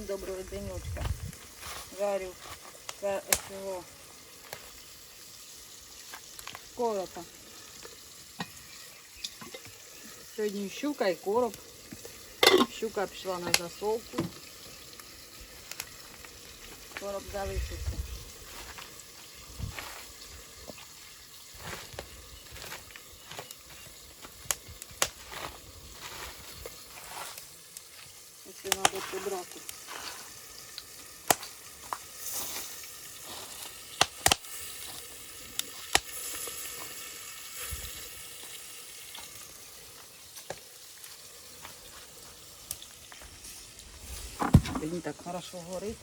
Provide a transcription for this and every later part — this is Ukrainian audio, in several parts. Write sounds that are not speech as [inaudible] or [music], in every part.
Всім доброго денечка. Жарю ка- цього коропа. Сьогодні щука і короб. Щука пішла на засолку. Короб залишився. Блін, так хорошо горить.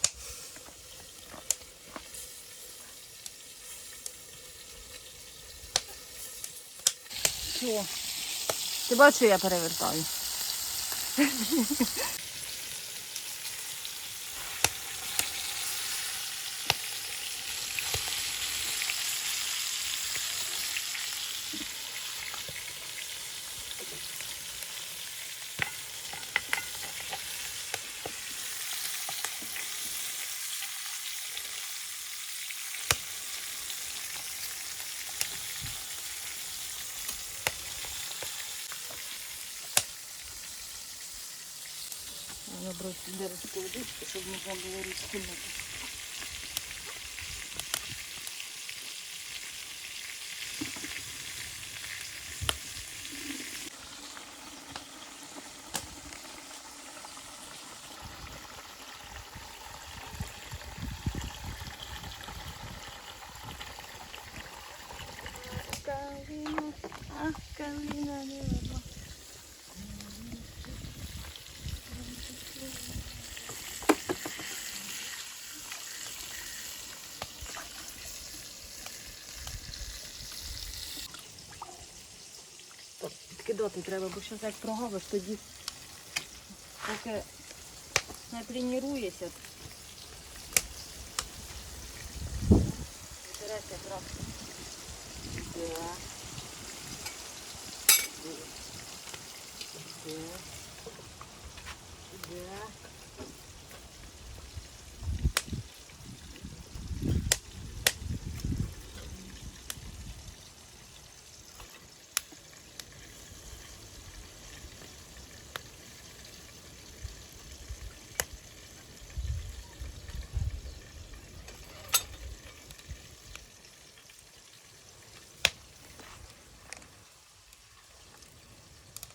Все. Ти бачиш, я перевертаю? Треба брати деревську водичку, щоб можна було розкинути. Калина, ах, калина, не верно. Треба, бо що так проговиш, тоді поки не тренуєшся. Береться трохи. Да.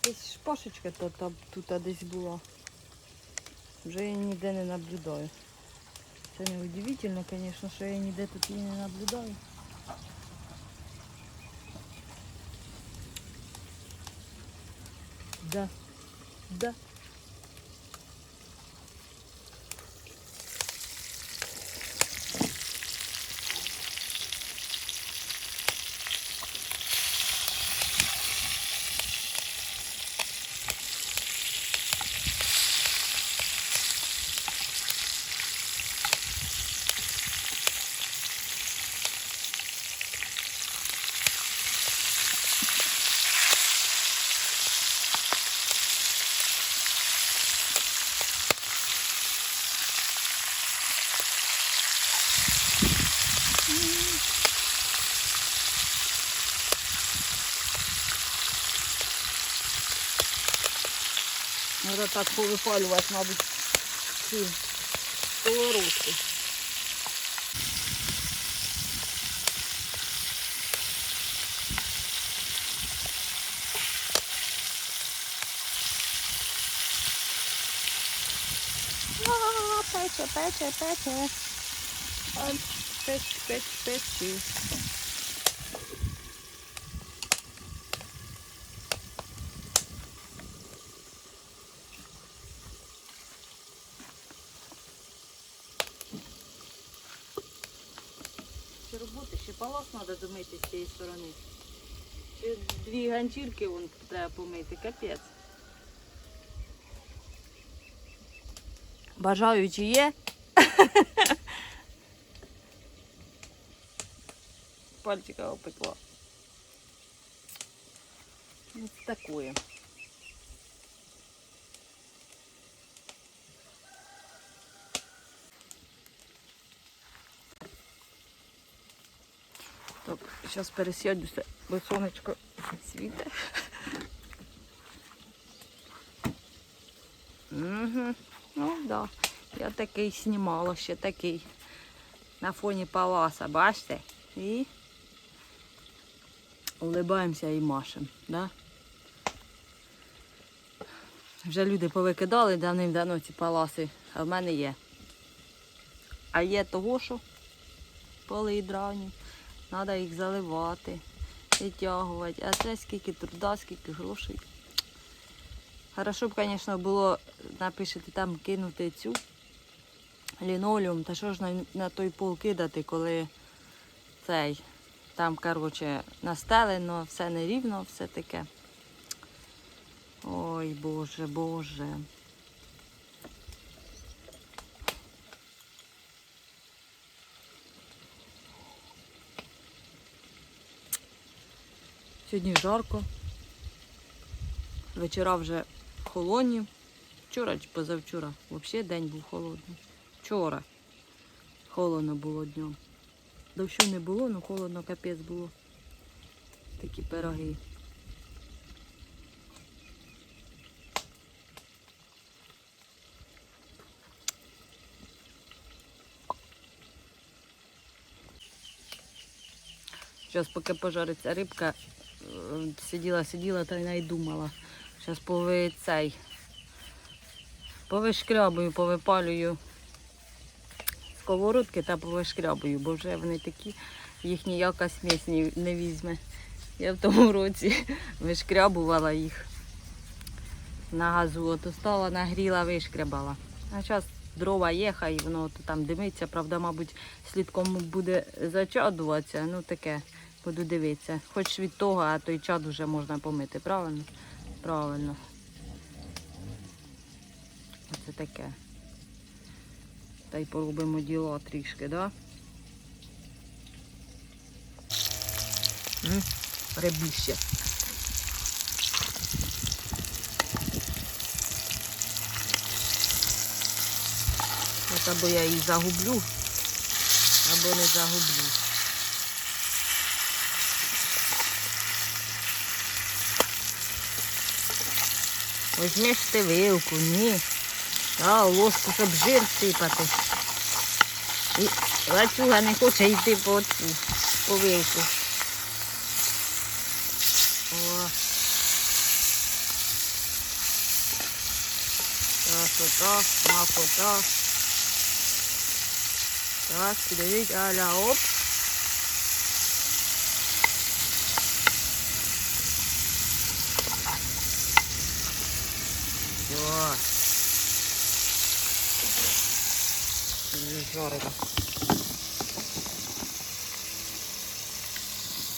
Десь шпашечка то, там, тут десь була. Вже я ніде не наблюдаю. Це не удивительно, звісно, що я ніде тут її не наблюдаю. Да. Да. Треба так повипалювати, мабуть, ці сковородки. А, Пече, пече, пече. Пече, пече, пече. Ще роботи, ще палас треба домити з цієї сторони. Ще дві ганчірки вон треба помити, капець. Бажаючі є. [laughs] Пальчика опекла. Ось такое. Зараз пересядуся, бо сонечко світе. Угу. Ну, так. Да. Я такий знімала, ще такий. На фоні паласа, бачите? І улибаємося і машемо, да? Вже люди повикидали давним-давно ці паласи, а в мене є. А є того, що поли дравні, треба їх заливати, витягувати. А це скільки труда, скільки грошей. Хорошо б, звісно, було напишете там кинути цю лінолеум, та що ж на, на той пол кидати, коли цей там, коротше, настелено, все нерівно, все таке. Ой, Боже, Боже. Сьогодні жарко. Вечора вже холодні. Вчора чи позавчора. Взагалі день був холодний. Вчора холодно було днем. Дощу не було, але холодно капець було. Такі пироги. Зараз поки пожариться рибка, сиділа, сиділа та й не думала. Зараз пови цей. Повишкрябую, повипалюю сковородки та повишкрябую, бо вже вони такі, їх ніяка смесь не- візьме. Я в тому році [laughs] вишкрябувала їх на газу. От стала, нагріла, вишкрябала. А зараз дрова є, хай воно там димиться, правда, мабуть, слідком буде зачадуватися. Ну таке, буду дивитися. Хоч від того, а той чад вже можна помити, правильно? Правильно. Оце таке. Та й поробимо діло трішки, да? М, Ребіще. От або я її загублю, або не загублю. Возьмеш ти вилку, ні. А, ложку, щоб жир сипати. І лачуга не хоче йти по цю, по вилку. О. Красота, смакота. Так, підійдіть, аля, оп.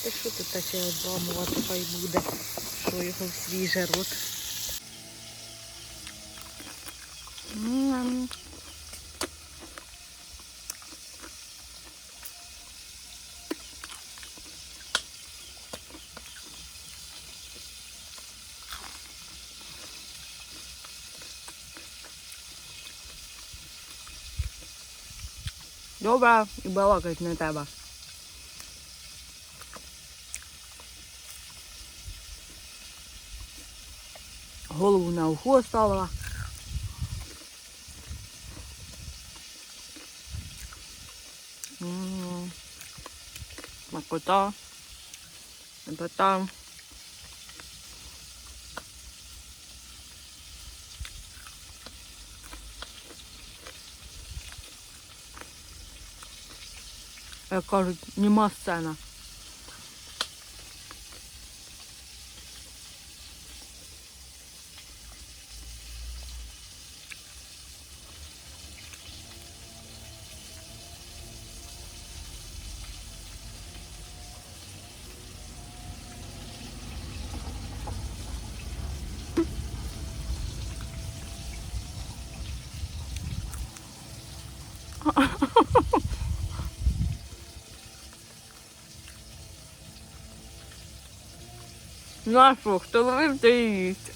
Та що тут таке обламувати хай буде, що його в свіже рот. Добре, і балакать не треба. Голову на ухо ставила. М, Смакота. Як кажуть, нема сцена. [laughs] Ну а хто ловив, то і їсть.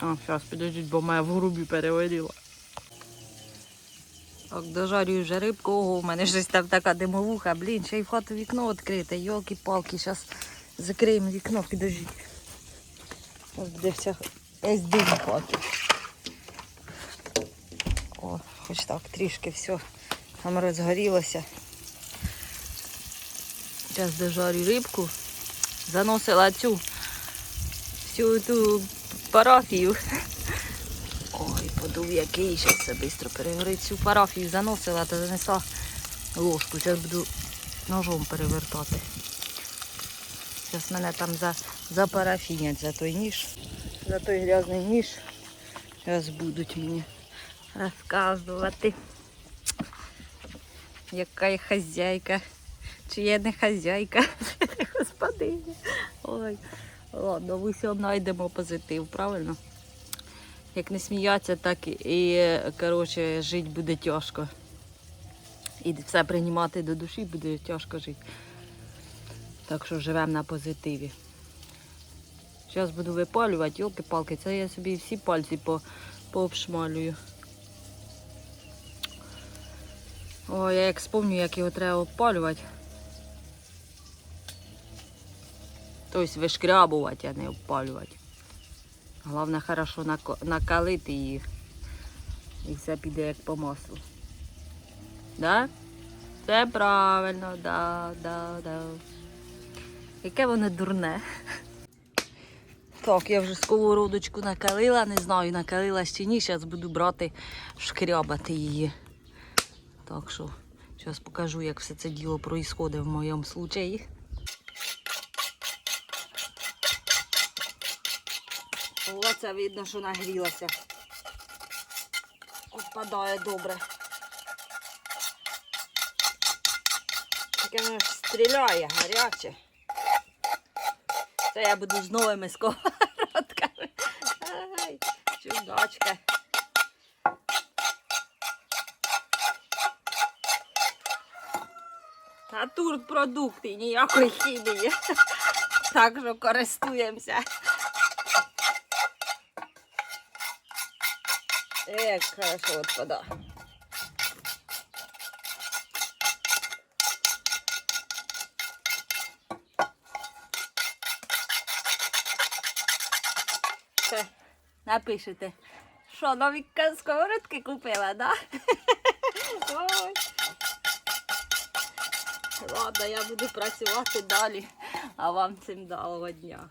А, зараз підождіть, бо моя в грубі переварила. Так, дожарюю вже рибку. Ого, у мене щось там така димовуха, блін, ще й в хату вікно відкрите. Йолки-палки, зараз закриємо вікно, підождіть. Ось буде вся весь дим. О, хоч так трішки все там розгорілося. Зараз дожарю рибку. Заносила цю всю ту парафію. Ой, подув який, зараз все швидко перегорить. Цю парафію заносила та занесла ложку. Зараз буду ножом перевертати. Зараз мене там за, запарафінять за той ніж, за той грязний ніж. Зараз будуть мені розказувати, яка я хазяйка. Чи я не хазяйка? [laughs] Господиня. Ой. Ладно, в усьому знайдемо позитив, правильно? Як не сміятися, так і коротше, жити буде тяжко. І все приймати до душі буде тяжко жити. Так що живемо на позитиві. Зараз буду випалювати, йолки-палки, це я собі всі пальці по, пообшмалюю. О, я як спомню, як його треба обпалювати. Тобто вишкрябувати, а не обпалювати. Головне хорошо накалити її. І все піде як по маслу. Да? Це правильно, да, да, да. Яке воно дурне. Так, я вже сковородочку накалила, не знаю, накалила чи ні. Зараз буду брати, шкрябати її. Так що, зараз покажу, як все це діло проїсходить в моєму случаї. Оце видно, що нагрілася. Отпадає добре. Таке воно стріляє, гаряче. Це я буду з новими сковородками. Чудачка. Натурпродукти, ніякої хімії. [laughs] Так що користуємося. Як хорошо. Все, напишете. Що, нові сковородки купила, да? [laughs] Ой. Ладно, я буду працювати далі, а вам цим далого дня.